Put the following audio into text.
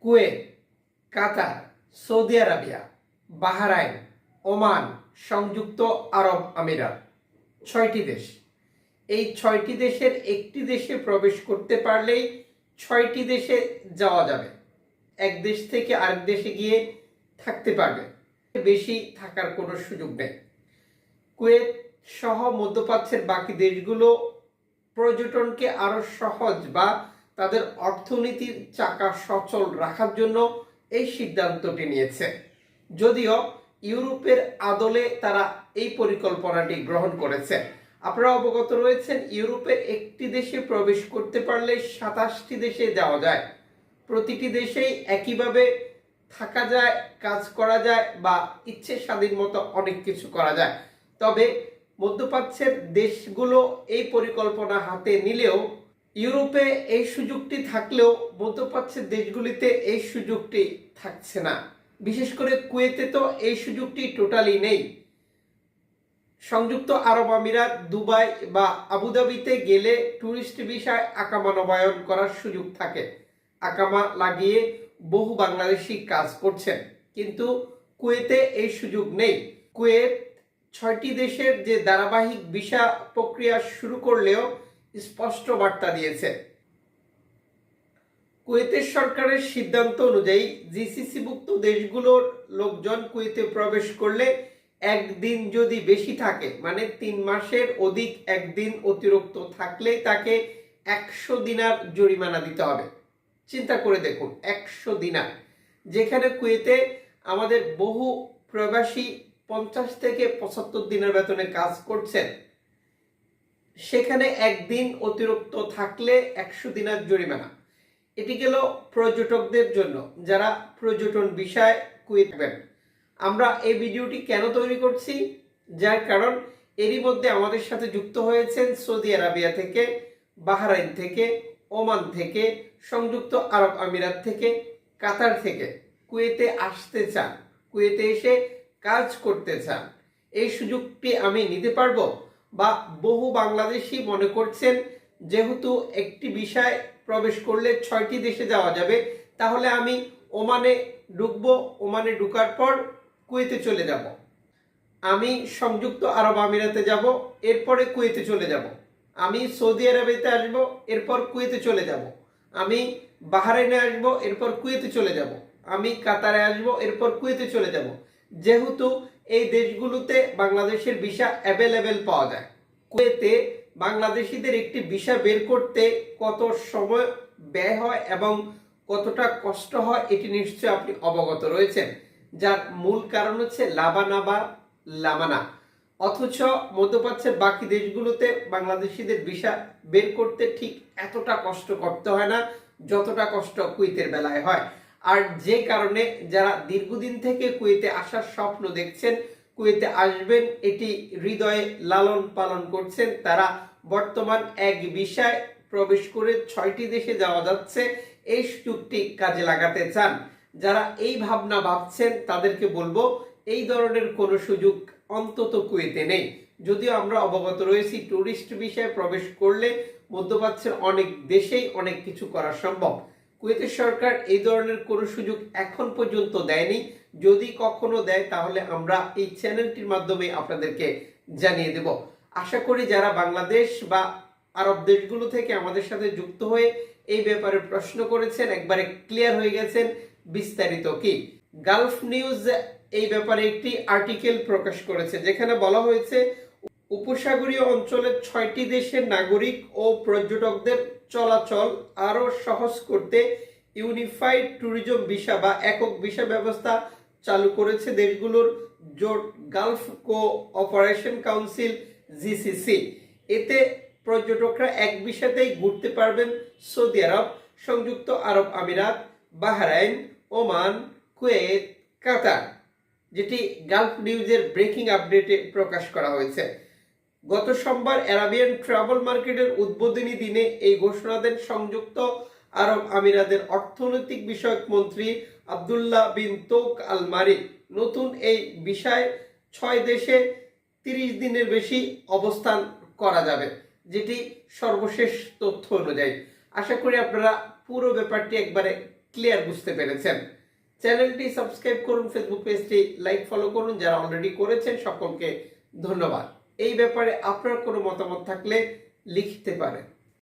Kuwait, Qatar, Saudi Arabia, Bahrain, Oman, সংযুক্ত আরব আমিরাত। ছয়টি দেশ। এই ছয়টি দেশের একটি দেশে প্রবেশ করতে পারলেই ছয়টি দেশে যাওয়া যাবে। এক দেশ থেকে আরেক দেশে গিয়ে থাকতে পারবে। বেশি থাকার কোনো সুযোগ নেই। কুয়েত সহ মধ্যপ্রাচ্যের বাকি দেশগুলো পর্যটনকে আরও সহজ বা তাদের অর্থনীতির চাকা সচল রাখার জন্য এই সিদ্ধান্তটি নিয়েছে। যদিও ইউরোপের আদলে তারা এই পরিকল্পনাটি গ্রহণ করেছে। আপনারা অবগত রয়েছেন ইউরোপের একটি দেশে প্রবেশ করতে পারলে সাতাশটি দেশে যাওয়া যায়। প্রতিটি দেশেই একইভাবে থাকা যায়, কাজ করা যায় বা ইচ্ছে স্বাধীন মতো অনেক কিছু করা যায়। তবে মধ্যপ্রাচ্যের দেশগুলো এই পরিকল্পনা হাতে নিলেও ইউরোপে এই সুযোগটি থাকলেও মধ্যপ্রাচ্যের দেশগুলিতে এই সুযোগটি থাকছে না। বিশেষ করে কুয়েতে তো এই সুযোগটি টোটালি নেই। সংযুক্ত আরব আমিরাত, দুবাই বা আবুধাবিতে গেলে ট্যুরিস্ট ভিসায় আকামা নবায়ন করার সুযোগ থাকে। আকামা লাগিয়ে বহু বাংলাদেশি কাজ করছেন। কিন্তু কুয়েতে এই সুযোগ নেই। কুয়েত ছয়টি দেশের যে ধারাবাহিক ভিসা প্রক্রিয়া শুরু করলেও স্পষ্ট বার্তা দিয়েছে। কুয়েতের সরকারের সিদ্ধান্ত অনুযায়ী জিসিসিভুক্ত দেশগুলোর লোকজন কুয়েতে প্রবেশ করলে একদিন যদি বেশি থাকে মানে তিন মাসের অধিক একদিন অতিরিক্ত থাকলে তাকে একশো দিনার জরিমানা দিতে হবে। চিন্তা করে দেখুন, একশো দিনার। যেখানে কুয়েতে আমাদের বহু প্রবাসী পঞ্চাশ থেকে পঁচাত্তর দিনের বেতনে কাজ করছেন। সেখানে একদিন অতিরিক্ত থাকলে একশো দিনার জরিমানা। এটি গেল পর্যটকদের জন্য, যারা পর্যটন বিষয় কুয়েতবেন আমরা এই ভিডিওটি কেন তৈরি করছি? যার কারণ এরই মধ্যে আমাদের সাথে যুক্ত হয়েছেন সৌদি আরাবিয়া থেকে, বাহরাইন থেকে, ওমান থেকে, সংযুক্ত আরব আমিরাত থেকে, কাতার থেকে। কুয়েতে আসতে চান, কুয়েতে এসে কাজ করতে চান। এই সুযোগটি আমি নিতে পারব? বা বহু বাংলাদেশি মনে করছেন যেহেতু একটি বিষয় প্রবেশ করলে ছয়টি দেশে যাওয়া যাবে, তাহলে আমি ওমানে ঢুকবো, ওমানে ঢুকার পর কুয়েতে চলে যাব। আমি সংযুক্ত আরব আমিরাতে যাব, এরপরে কুয়েতে চলে যাব। আমি সৌদি আরবেতে আসব, এরপর কুয়েতে চলে যাব। আমি বাহারেনে আসব, এরপর কুয়েতে চলে যাব। আমি কাতারে আসব, এরপর কুয়েতে চলে যাব। যেহেতু এই দেশগুলোতে বাংলাদেশের ভিসা অ্যাভেলেবেল পাওয়া যায়। কুয়েতে বাংলাদেশিদের একটি ভিসা বের করতে কত সময় ব্যয় হয় এবং কতটা কষ্ট হয় এটি নিশ্চয়ই আপনি অবগত রয়েছেন। যার মূল কারণ হচ্ছে লাবানাবা, লামানা। অথচ মধ্যপ্রাচ্যের বাকি দেশগুলোতে বাংলাদেশিদের ভিসা বের করতে ঠিক এতটা কষ্ট করতে হয় না, যতটা কষ্ট কুইতের বেলায় হয়। আর যে কারণে যারা দীর্ঘদিন থেকে কুয়েতে আসার স্বপ্ন দেখছেন, কুয়েতে আসবেন, এটি হৃদয়ে লালন পালন করছেন, তারা বর্তমান এক বিষয় প্রবেশ করে ছয়টি দেশে যাওয়া যাচ্ছে, এই সুযোগটি কাজে লাগাতে চান। যারা এই ভাবনা ভাবছেন, তাদেরকে বলব, এই ধরনের কোনো সুযোগ অন্তত কুয়েতে নেই। যদিও আমরা অবগত রয়েছি, টুরিস্ট বিষয়ে প্রবেশ করলে মধ্যপ্রাচ্যের অনেক দেশেই অনেক কিছু করা সম্ভব। কুয়েতের সরকার এই ধরনের কোনো সুযোগ এখন পর্যন্ত দেয়নি। যদি কখনো দেয়, তাহলে আমরা এই চ্যানেলটির মাধ্যমে আপনাদেরকে জানিয়ে দেব। আশা করি যারা বাংলাদেশ বা আরব দেশগুলো থেকে আমাদের সাথে যুক্ত হয়ে এই ব্যাপারে প্রশ্ন করেছেন, একবারে ক্লিয়ার হয়ে গেছেন। বিস্তারিত কি? গালফ নিউজ এই ব্যাপারে একটি আর্টিকেল প্রকাশ করেছে, যেখানে বলা হয়েছে, উপসাগরীয় অঞ্চলের ছয়টি দেশের নাগরিক ও পর্যটকদের চলাচল আরও সহজ করতে ইউনিফাইড ট্যুরিজম ভিসা বা একক ভিসা ব্যবস্থা চালু করেছে দেশগুলোর জোট গালফ কো অপারেশন কাউন্সিল, জিসিসি। এতে পর্যটকরা এক ভিসাতেই ঘুরতে পারবেন সৌদি আরব, সংযুক্ত আরব আমিরাত, বাহরাইন, ওমান, কুয়েত, কাতার, যেটি গালফ নিউজের ব্রেকিং আপডেটে প্রকাশ করা হয়েছে। গত সোমবার অ্যারাবিয়ান ট্রাভেল মার্কেটের উদ্বোধনী দিনে এই ঘোষণা দেন সংযুক্ত আরব আমিরাতের অর্থনৈতিক বিষয়ক মন্ত্রী আবদুল্লাহ বিন তোক আল মারিক নতুন এই বিষয়ে ছয় দেশে তিরিশ দিনের বেশি অবস্থান করা যাবে, যেটি সর্বশেষ তথ্য অনুযায়ী। আশা করি আপনারা পুরো ব্যাপারটি একবারে ক্লিয়ার বুঝতে পেরেছেন। চ্যানেলটি সাবস্ক্রাইব করুন, ফেসবুক পেজটি লাইক ফলো করুন, যারা অলরেডি করেছেন সকলকে ধন্যবাদ। এই ব্যাপারে আপনার কোনো মতামত থাকলে লিখতে পারেন।